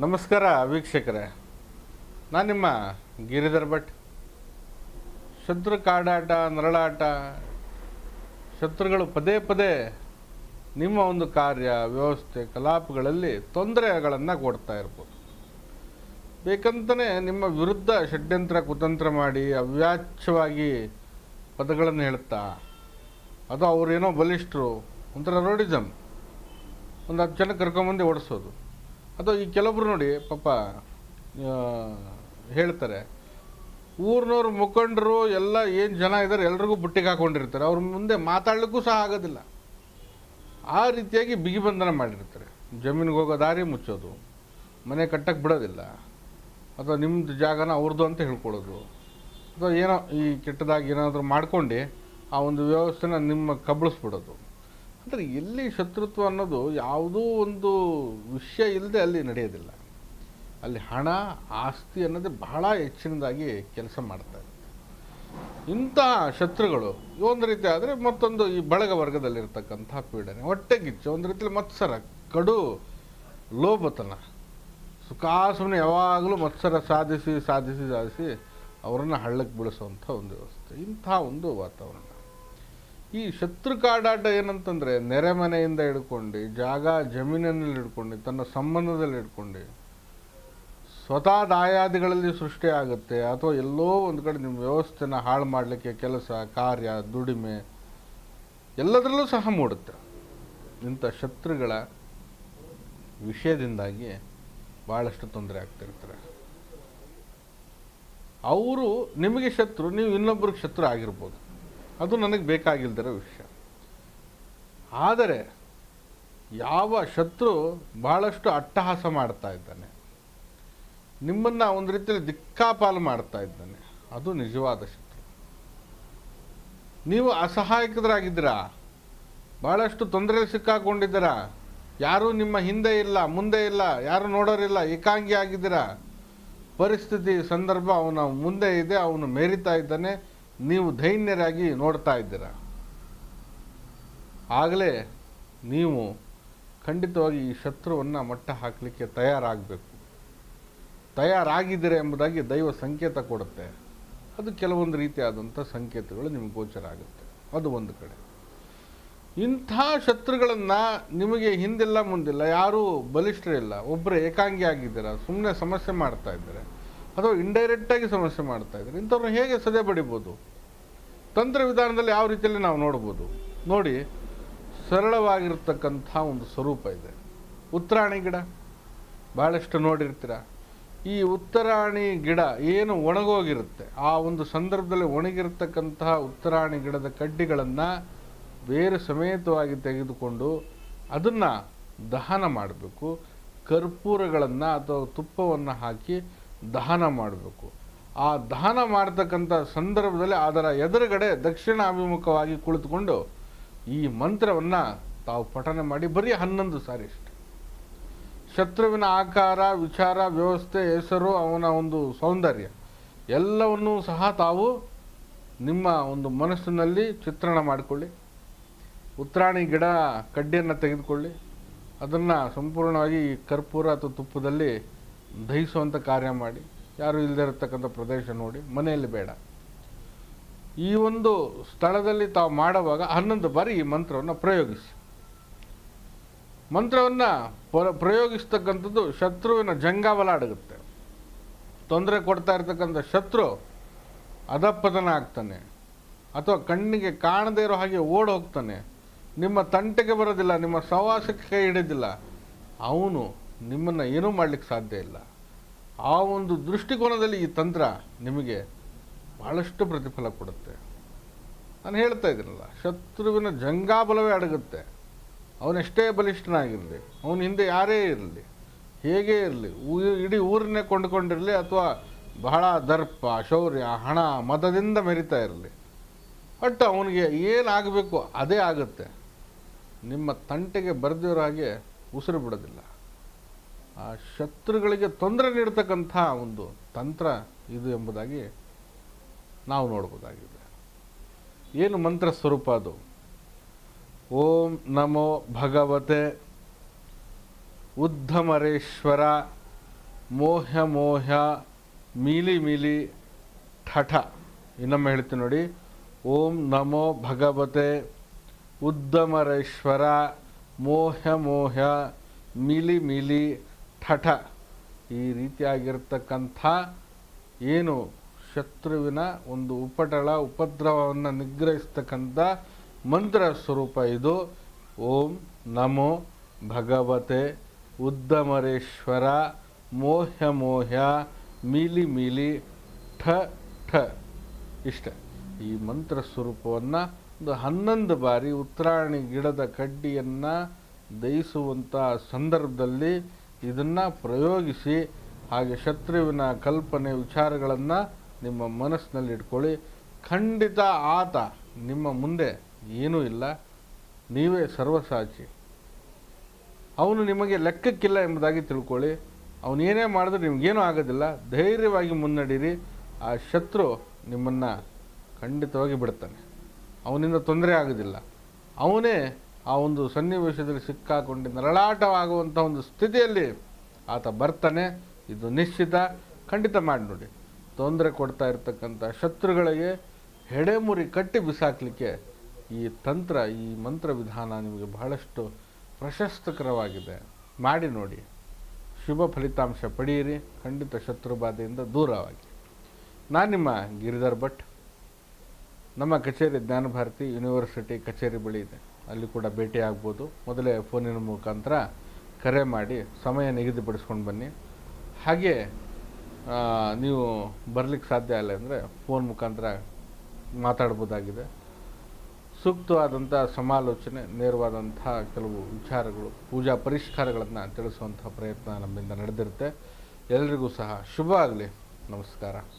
ನಮಸ್ಕಾರ ವೀಕ್ಷಕರೇ. ನಾನು ನಿಮ್ಮ ಗಿರಿಧರ್ ಭಟ್. ಶತ್ರು ಕಾಡಾಟ, ನರಳಾಟ, ಶತ್ರುಗಳು ಪದೇ ಪದೇ ನಿಮ್ಮ ಒಂದು ಕಾರ್ಯ, ವ್ಯವಸ್ಥೆ, ಕಲಾಪಗಳಲ್ಲಿ ತೊಂದರೆಗಳನ್ನು ಕೊಡ್ತಾ ಇರ್ಬೋದು. ಬೇಕಂತಲೇ ನಿಮ್ಮ ವಿರುದ್ಧ ಷಡ್ಯಂತ್ರ, ಕುತಂತ್ರ ಮಾಡಿ ಅವ್ಯಾಚ್ಯವಾಗಿ ಪದಗಳನ್ನು ಹೇಳ್ತಾ, ಅದು ಅವರೇನೋ ಬಲಿಷ್ಠರು, ಒಂಥರ ರೋಡಿಸಮ್ ಒಂದು ಹತ್ತು ಜನ ಕರ್ಕೊಂಬಂದು ಓಡಿಸೋದು. ಅಥವಾ ಈ ಕೆಲವೊಬ್ರು ನೋಡಿ, ಪಾಪ ಹೇಳ್ತಾರೆ, ಊರಿನವ್ರು ಮುಖಂಡರು ಎಲ್ಲ ಏನು ಜನ ಇದ್ದಾರೆ ಎಲ್ರಿಗೂ ಬುಟ್ಟಿಗೆ ಹಾಕೊಂಡಿರ್ತಾರೆ. ಅವ್ರ ಮುಂದೆ ಮಾತಾಡಲಿಕ್ಕೂ ಸಹ ಆಗೋದಿಲ್ಲ. ಆ ರೀತಿಯಾಗಿ ಬಿಗಿ ಬಂಧನ ಮಾಡಿರ್ತಾರೆ. ಜಮೀನಿಗೆ ಹೋಗೋ ದಾರಿ ಮುಚ್ಚೋದು, ಮನೆ ಕಟ್ಟಕ್ಕೆ ಬಿಡೋದಿಲ್ಲ, ಅಥವಾ ನಿಮ್ಮದು ಜಾಗನ ಅವ್ರದ್ದು ಅಂತ ಹೇಳ್ಕೊಳ್ಳೋದು, ಅಥವಾ ಏನೋ ಈ ಕೆಟ್ಟದಾಗಿ ಏನಾದರೂ ಮಾಡ್ಕೊಂಡು ಆ ಒಂದು ವ್ಯವಸ್ಥೆನ ನಿಮ್ಮ ಕಬಳಿಸ್ಬಿಡೋದು. ಅಂದರೆ ಇಲ್ಲಿ ಶತ್ರುತ್ವ ಅನ್ನೋದು ಯಾವುದೋ ಒಂದು ವಿಷಯ ಇಲ್ಲದೆ ಅಲ್ಲಿ ನಡೆಯೋದಿಲ್ಲ. ಅಲ್ಲಿ ಹಣ, ಆಸ್ತಿ ಅನ್ನೋದೇ ಬಹಳ ಹೆಚ್ಚಿನದಾಗಿ ಕೆಲಸ ಮಾಡ್ತಾ ಇರುತ್ತೆ ಇಂಥ ಶತ್ರುಗಳು, ಒಂದು ರೀತಿ ಆದರೆ ಮತ್ತೊಂದು ಈ ಬಳಗ ವರ್ಗದಲ್ಲಿರ್ತಕ್ಕಂಥ ಪೀಡನೆ, ಹೊಟ್ಟೆಗಿಚ್ಚು, ಒಂದು ರೀತಿಯಲ್ಲಿ ಮತ್ಸರ, ಕಡು ಲೋಭತನ ಸುಖಾಸುನ ಯಾವಾಗಲೂ ಮತ್ಸರ ಸಾಧಿಸಿ ಸಾಧಿಸಿ ಸಾಧಿಸಿ ಅವರನ್ನು ಹಳ್ಳಕ್ಕೆ ಬೀಳಿಸುವಂಥ ಒಂದು ವ್ಯವಸ್ಥೆ. ಇಂಥ ಒಂದು ವಾತಾವರಣ. ಈ ಶತ್ರು ಕಾಡಾಟ ಏನಂತಂದರೆ ನೆರೆಮನೆಯಿಂದ ಹಿಡ್ಕೊಂಡು, ಜಾಗ ಜಮೀನಿನಲ್ಲಿ ಹಿಡ್ಕೊಂಡು, ತನ್ನ ಸಂಬಂಧದಲ್ಲಿ ಹಿಡ್ಕೊಂಡು, ಸ್ವತಃ ದಾಯಾದಿಗಳಲ್ಲಿ ಸೃಷ್ಟಿ ಆಗುತ್ತೆ. ಅಥವಾ ಎಲ್ಲೋ ಒಂದು ಕಡೆ ನಿಮ್ಮ ವ್ಯವಸ್ಥೆನ ಹಾಳು ಮಾಡಲಿಕ್ಕೆ ಕೆಲಸ, ಕಾರ್ಯ, ದುಡಿಮೆ, ಎಲ್ಲದರಲ್ಲೂ ಸಹ ಮೂಡುತ್ತೆ. ಇಂಥ ಶತ್ರುಗಳ ವಿಷಯದಿಂದಾಗಿ ಭಾಳಷ್ಟು ತೊಂದರೆ ಆಗ್ತಿರ್ತಾರೆ. ಅವರು ನಿಮಗೆ ಶತ್ರು, ನೀವು ಇನ್ನೊಬ್ಬರಿಗೆ ಶತ್ರು ಆಗಿರ್ಬೋದು. ಅದು ನನಗೆ ಬೇಕಾಗಿಲ್ದಿರೋ ವಿಷಯ. ಆದರೆ ಯಾವ ಶತ್ರು ಬಹಳಷ್ಟು ಅಟ್ಟಹಾಸ ಮಾಡ್ತಾ ಇದ್ದಾನೆ, ನಿಮ್ಮನ್ನು ಒಂದು ರೀತಿಯಲ್ಲಿ ದಿಕ್ಕಾಪಾಲು ಮಾಡ್ತಾ ಇದ್ದಾನೆ, ಅದು ನಿಜವಾದ ಶತ್ರು. ನೀವು ಅಸಹಾಯಕರಾಗಿದ್ದೀರಾ? ಭಾಳಷ್ಟು ತೊಂದರೆ ಸಿಕ್ಕಾಕೊಂಡಿದ್ದೀರಾ? ಯಾರೂ ನಿಮ್ಮ ಹಿಂದೆ ಇಲ್ಲ, ಮುಂದೆ ಇಲ್ಲ, ಯಾರು ನೋಡೋರಿಲ್ಲ ಏಕಾಂಗಿ ಆಗಿದ್ದೀರಾ ಪರಿಸ್ಥಿತಿ, ಸಂದರ್ಭ ಅವನ ಮುಂದೆ ಇದೆ, ಅವನು ಮೆರಿತಾ ಇದ್ದಾನೆ ನೀವು ಧೈನ್ಯರಾಗಿ ನೋಡ್ತಾ ಇದ್ದೀರ. ಆಗಲೇ ನೀವು ಖಂಡಿತವಾಗಿ ಈ ಶತ್ರುವನ್ನು ಮಟ್ಟ ಹಾಕಲಿಕ್ಕೆ ತಯಾರಾಗಬೇಕು. ತಯಾರಾಗಿದ್ದೀರಿ ಎಂಬುದಾಗಿ ದೈವ ಸಂಕೇತ ಕೊಡುತ್ತೆ. ಅದು ಕೆಲವೊಂದು ರೀತಿಯಾದಂಥ ಸಂಕೇತಗಳು ನಿಮಗೆ ಗೋಚರ ಆಗುತ್ತೆ. ಅದು ಒಂದು ಕಡೆ. ಇಂಥ ಶತ್ರುಗಳನ್ನು ನಿಮಗೆ ಹಿಂದಿಲ್ಲ ಮುಂದಿಲ್ಲ, ಯಾರೂ ಬಲಿಷ್ಠರಿಲ್ಲ ಒಬ್ಬರೇ ಏಕಾಂಗಿ ಆಗಿದ್ದೀರಾ ಸುಮ್ಮನೆ ಸಮಸ್ಯೆ ಮಾಡ್ತಾ ಇದ್ದಾರೆ ಅಥವಾ ಇಂಡೈರೆಕ್ಟಾಗಿ ಸಮಸ್ಯೆ ಮಾಡ್ತಾ ಇದ್ದಾರೆ. ಇಂಥವ್ರನ್ನ ಹೇಗೆ ಸದೆ ಬಡಿಬೋದು ತಂತ್ರ ವಿಧಾನದಲ್ಲಿ ಯಾವ ರೀತಿಯಲ್ಲಿ ನಾವು ನೋಡ್ಬೋದು? ನೋಡಿ, ಸರಳವಾಗಿರ್ತಕ್ಕಂಥ ಒಂದು ಸ್ವರೂಪ ಇದೆ. ಉತ್ತರಾಣಿ ಗಿಡ ಭಾಳಷ್ಟು ನೋಡಿರ್ತೀರ? ಈ ಉತ್ತರಾಣಿ ಗಿಡ ಏನು ಒಣಗೋಗಿರುತ್ತೆ? ಆ ಒಂದು ಸಂದರ್ಭದಲ್ಲಿ ಒಣಗಿರ್ತಕ್ಕಂತಹ ಉತ್ತರಾಣಿ ಗಿಡದ ಕಡ್ಡಿಗಳನ್ನು ಬೇರೆ ಸಮೇತವಾಗಿ ತೆಗೆದುಕೊಂಡು ಅದನ್ನು ದಹನ ಮಾಡಬೇಕು. ಕರ್ಪೂರಗಳನ್ನು ಅಥವಾ ತುಪ್ಪವನ್ನು ಹಾಕಿ ದಹನ ಮಾಡಬೇಕು. ಆ ದಹನ ಮಾಡ್ತಕ್ಕಂಥ ಸಂದರ್ಭದಲ್ಲಿ ಅದರ ಎದುರುಗಡೆ ದಕ್ಷಿಣಾಭಿಮುಖವಾಗಿ ಕುಳಿತುಕೊಂಡು ಈ ಮಂತ್ರವನ್ನು ತಾವು ಪಠನೆ ಮಾಡಿ ಬರೀ ಹನ್ನೊಂದು ಸಾರಿ ಅಷ್ಟೆ. ಶತ್ರುವಿನ ಆಕಾರ, ವಿಚಾರ, ವ್ಯವಸ್ಥೆ, ಹೆಸರು, ಅವನ ಒಂದು ಸೌಂದರ್ಯ ಎಲ್ಲವನ್ನೂ ಸಹ ತಾವು ನಿಮ್ಮ ಒಂದು ಮನಸ್ಸಿನಲ್ಲಿ ಚಿತ್ರಣ ಮಾಡಿಕೊಳ್ಳಿ. ಉತ್ತರಾಣಿ ಗಿಡ ಕಡ್ಡಿಯನ್ನು ತೆಗೆದುಕೊಳ್ಳಿ. ಅದನ್ನು ಸಂಪೂರ್ಣವಾಗಿ ಕರ್ಪೂರ ಅಥವಾ ತುಪ್ಪದಲ್ಲಿ ದಹಿಸುವಂಥ ಕಾರ್ಯ ಮಾಡಿ, ಯಾರು ಇಲ್ಲದೆ ಇರತಕ್ಕಂಥ ಪ್ರದೇಶ ನೋಡಿ, ಮನೆಯಲ್ಲಿ ಬೇಡ. ಈ ಒಂದು ಸ್ಥಳದಲ್ಲಿ ತಾವು ಮಾಡುವಾಗ ಹನ್ನೊಂದು ಬಾರಿ ಈ ಮಂತ್ರವನ್ನು ಪ್ರಯೋಗಿಸಿ. ಮಂತ್ರವನ್ನು ಪ್ರ, ಪ್ರಯೋಗಿಸ್ತಕ್ಕಂಥದ್ದು ಶತ್ರುವಿನ ಜಂಗಾವಲ ಅಡಗುತ್ತೆ. ತೊಂದರೆ ಕೊಡ್ತಾ ಇರತಕ್ಕಂಥ ಶತ್ರು ಅಧಪ್ಪತನ ಆಗ್ತಾನೆ. ಅಥವಾ ಕಣ್ಣಿಗೆ ಕಾಣದೇ ಇರೋ ಹಾಗೆ ಓಡ್ ಹೋಗ್ತಾನೆ. ನಿಮ್ಮ ತಂಟೆಗೆ ಬರೋದಿಲ್ಲ, ನಿಮ್ಮ ಸವಾಸಕ್ಕೆ ಕೈ ಹಿಡಿದಿಲ್ಲ. ಅವನು ನಿಮ್ಮನ್ನು ಏನೂ ಮಾಡಲಿಕ್ಕೆ ಸಾಧ್ಯ ಇಲ್ಲ. ಆ ಒಂದು ದೃಷ್ಟಿಕೋನದಲ್ಲಿ ಈ ತಂತ್ರ ನಿಮಗೆ ಭಾಳಷ್ಟು ಪ್ರತಿಫಲ ಕೊಡುತ್ತೆ. ನಾನು ಹೇಳ್ತಾ ಇದ್ದೀನಲ್ಲ, ಶತ್ರುವಿನ ಜಂಗಾಬಲವೇ ಅಡಗುತ್ತೆ. ಅವನೆಷ್ಟೇ ಬಲಿಷ್ಠನಾಗಿರಲಿ, ಅವನ ಹಿಂದೆ ಯಾರೇ ಇರಲಿ, ಹೇಗೇ ಇರಲಿ ಇಡೀ ಊರನ್ನೇ ಕೊಂಡುಕೊಂಡಿರಲಿ ಅಥವಾ ಬಹಳ ದರ್ಪ, ಶೌರ್ಯ, ಹಣ, ಮದದಿಂದ ಮೆರಿತಾ ಇರಲಿ, ಬಟ್ ಅವನಿಗೆ ಏನಾಗಬೇಕು ಅದೇ ಆಗುತ್ತೆ. ನಿಮ್ಮ ತಂಟೆಗೆ ಬರೆದಿರೋ ಹಾಗೆ ಉಸಿರು ಬಿಡೋದಿಲ್ಲ. ಆ ಶತ್ರುಗಳಿಗೆ ತೊಂದರೆ ನೀಡತಕ್ಕಂಥ ಒಂದು ತಂತ್ರ ಇದು ಎಂಬುದಾಗಿ ನಾವು ನೋಡ್ಬೋದಾಗಿದೆ. ಏನು ಮಂತ್ರ ಸ್ವರೂಪ ಅದು? ಓಂ ನಮೋ ಭಗವತೆ ಉದ್ಧಮರೇಶ್ವರ ಮೋಹ ಮೋಹ್ಯ ಮೀಲಿ ಮೀಲಿ ಠಠ. ಇನ್ನೊಮ್ಮೆ ಹೇಳ್ತೀನಿ ನೋಡಿ. ಓಂ ನಮೋ ಭಗವತೆ ಉದ್ದಮರೇಶ್ವರ ಮೋಹ ಮೋಹ ಮಿಲಿ ಮಿಲಿ ಠಠ ಈ ರೀತಿಯಾಗಿರ್ತಕ್ಕಂಥ ಏನು ಶತ್ರುವಿನ ಒಂದು ಉಪಟಳ, ಉಪದ್ರವವನ್ನು ನಿಗ್ರಹಿಸ್ತಕ್ಕಂಥ ಮಂತ್ರ ಸ್ವರೂಪ ಇದು. ಓಂ ನಮೋ ಭಗವತೆ ಉದ್ದಮರೇಶ್ವರ ಮೋಹ್ಯ ಮೋಹ್ಯ ಮೀಲಿ ಮೀಲಿ ಠ ಠ. ಇಷ್ಟ. ಈ ಮಂತ್ರ ಸ್ವರೂಪವನ್ನು ಒಂದು ಹನ್ನೊಂದು ಬಾರಿ ಉತ್ತರಾಯಣಿ ಗಿಡದ ಕಡ್ಡಿಯನ್ನು ದಯಿಸುವಂಥ ಸಂದರ್ಭದಲ್ಲಿ ಇದನ್ನು ಪ್ರಯೋಗಿಸಿ ಹಾಗೆ ಶತ್ರುವಿನ ಕಲ್ಪನೆ ವಿಚಾರಗಳನ್ನು ನಿಮ್ಮ ಮನಸ್ಸಿನಲ್ಲಿ ಇಟ್ಕೊಳ್ಳಿ. ಖಂಡಿತ ಆತ ನಿಮ್ಮ ಮುಂದೆ ಏನೂ ಇಲ್ಲ. ನೀವೇ ಸರ್ವಸಾಚಿ ಅವನು ನಿಮಗೆ ಲೆಕ್ಕಕ್ಕಿಲ್ಲ ಎಂಬುದಾಗಿ ತಿಳ್ಕೊಳ್ಳಿ. ಅವನು ಏನೇ ಮಾಡಿದ್ರೆ ನಿಮಗೇನೂ ಆಗೋದಿಲ್ಲ. ಧೈರ್ಯವಾಗಿ ಮುನ್ನಡೀರಿ ಆ ಶತ್ರು ನಿಮ್ಮನ್ನು ಖಂಡಿತವಾಗಿ ಬಿಡ್ತಾನೆ. ಅವನಿಂದ ತೊಂದರೆ ಆಗೋದಿಲ್ಲ. ಅವನೇ ಆ ಒಂದು ಸನ್ನಿವೇಶದಲ್ಲಿ ಸಿಕ್ಕಾಕೊಂಡು ನರಳಾಟವಾಗುವಂಥ ಒಂದು ಸ್ಥಿತಿಯಲ್ಲಿ ಆತ ಬರ್ತಾನೆ. ಇದು ನಿಶ್ಚಿತ. ಖಂಡಿತ ಮಾಡಿ ನೋಡಿ. ತೊಂದರೆ ಕೊಡ್ತಾ ಇರತಕ್ಕಂಥ ಶತ್ರುಗಳಿಗೆ ಹೆಡೆಮುರಿ ಕಟ್ಟಿ ಬಿಸಾಕಲಿಕ್ಕೆ ಈ ತಂತ್ರ, ಈ ಮಂತ್ರ ವಿಧಾನ ನಿಮಗೆ ಬಹಳಷ್ಟು ಪ್ರಶಸ್ತಕರವಾಗಿದೆ. ಮಾಡಿ ನೋಡಿ. ಶುಭ ಫಲಿತಾಂಶ ಪಡೆಯಿರಿ. ಖಂಡಿತ ಶತ್ರು ಬಾಧೆಯಿಂದ ದೂರವಾಗಿ. ನಾನು ನಿಮ್ಮ ಗಿರಿಧರ್ ಭಟ್. ನಮ್ಮ ಕಚೇರಿ ಜ್ಞಾನಭಾರತಿ ಯೂನಿವರ್ಸಿಟಿ ಕಚೇರಿ ಬಳಿ ಇದೆ. ಅಲ್ಲಿ ಕೂಡ ಭೇಟಿ ಆಗ್ಬೋದು. ಮೊದಲೇ ಫೋನಿನ ಮುಖಾಂತರ ಕರೆ ಮಾಡಿ ಸಮಯ ನಿಗದಿಪಡಿಸ್ಕೊಂಡು ಬನ್ನಿ. ಹಾಗೆ ನೀವು ಬರಲಿಕ್ಕೆ ಸಾಧ್ಯ ಇಲ್ಲ ಅಂದರೆ ಫೋನ್ ಮುಖಾಂತರ ಮಾತಾಡ್ಬೋದಾಗಿದೆ. ಸೂಕ್ತವಾದಂಥ ಸಮಾಲೋಚನೆ ನೇರವಾದಂಥ ಕೆಲವು ವಿಚಾರಗಳು, ಪೂಜಾ ಪರಿಷ್ಕಾರಗಳನ್ನು ತಿಳಿಸುವಂಥ ಪ್ರಯತ್ನ ನಮ್ಮಿಂದ ನಡೆದಿರುತ್ತೆ. ಎಲ್ರಿಗೂ ಸಹ ಶುಭ ಆಗಲಿ. ನಮಸ್ಕಾರ.